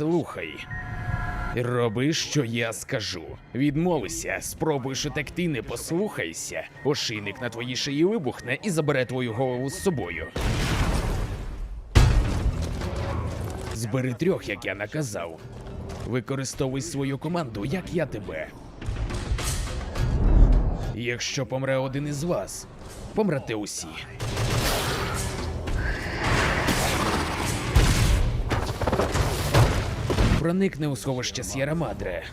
Слухай. Роби, що я скажу. Відмовися, спробуєш утекти, не послухайся. Ошийник на твоїй шиї вибухне і забере твою голову з собою. Збери трьох, як я наказав. Використовуй свою команду, як я тебе. Якщо помре один із вас, помрете усі. Проникне у сховище С'єра Мадре.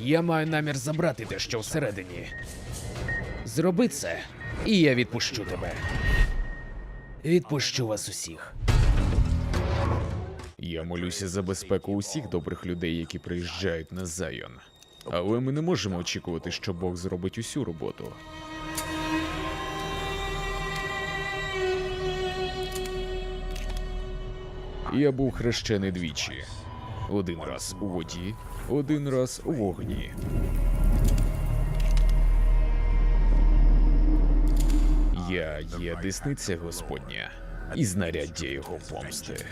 Я маю намір забрати те, що всередині. Зроби це, і я відпущу тебе. Відпущу вас усіх. Я молюся за безпеку усіх добрих людей, які приїжджають на Зайон. Але ми не можемо очікувати, що Бог зробить усю роботу. Я був хрещений двічі. Один раз у воді, один раз у вогні. Я є десниця Господня і знаряддя його помсти.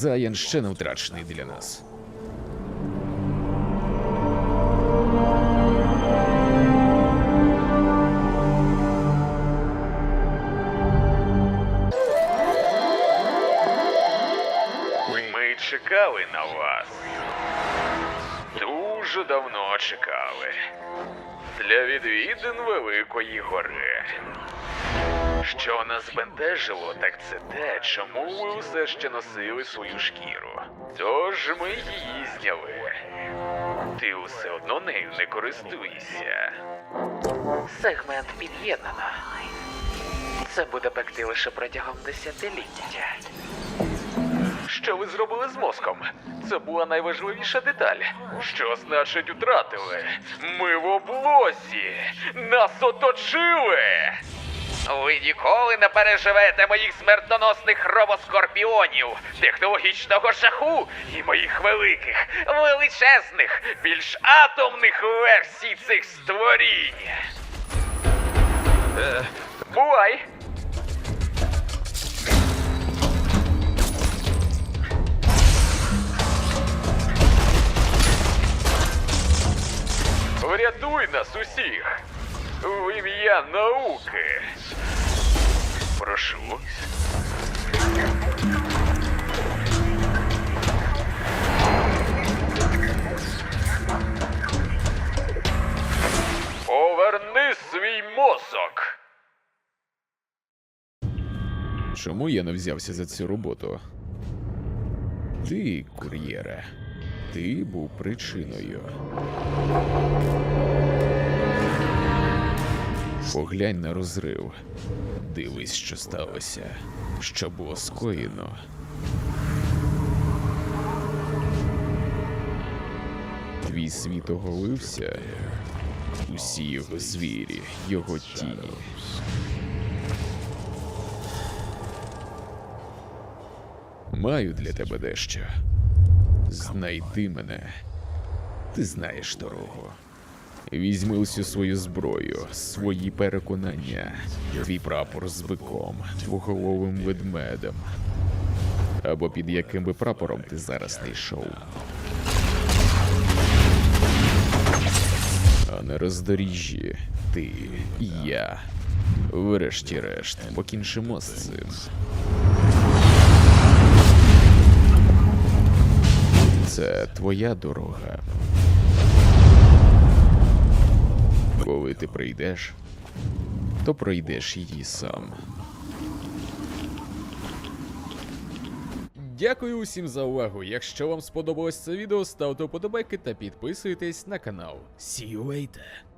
Заян ще не втрачений для нас. Ми чекали на вас. Дуже давно чекали. Для відвідин Великої гори. Що нас збентежило, так це те, чому ви усе ще носили свою шкіру. Тож ми її зняли. Ти усе одно нею не користуєшся. Сегмент під'єднано. Це буде пекти лише протягом десятиліття. Що ви зробили з мозком? Це була найважливіша деталь. Що значить втратили? Ми в облозі! Нас оточили! Ви ніколи не переживете моїх смертоносних робоскорпіонів, технологічного жаху і моїх великих, величезних, більш атомних версій цих створінь. Е, бувай! Врятуй нас усіх! В ім'я науки! Прошу. Поверни свій мозок! Чому я не взявся за цю роботу? Ти, кур'єре, ти був причиною. Поглянь на розрив. Дивись, що сталося, що було скоєно. Твій світ оголився, усі його звірі, його тіні. Маю для тебе дещо. Знайди мене. Ти знаєш дорогу. Візьми усю свою зброю, свої переконання, твій прапор з биком, двоголовим ведмедем. Або під яким би прапором ти зараз не йшов. А на роздоріжжі ти і я. Врешті-решт, покінчимо з цим. Це твоя дорога. Коли ти прийдеш, то пройдеш її сам. Дякую усім за увагу. Якщо вам сподобалось це відео, ставте вподобайки та підписуйтесь на канал. See you later.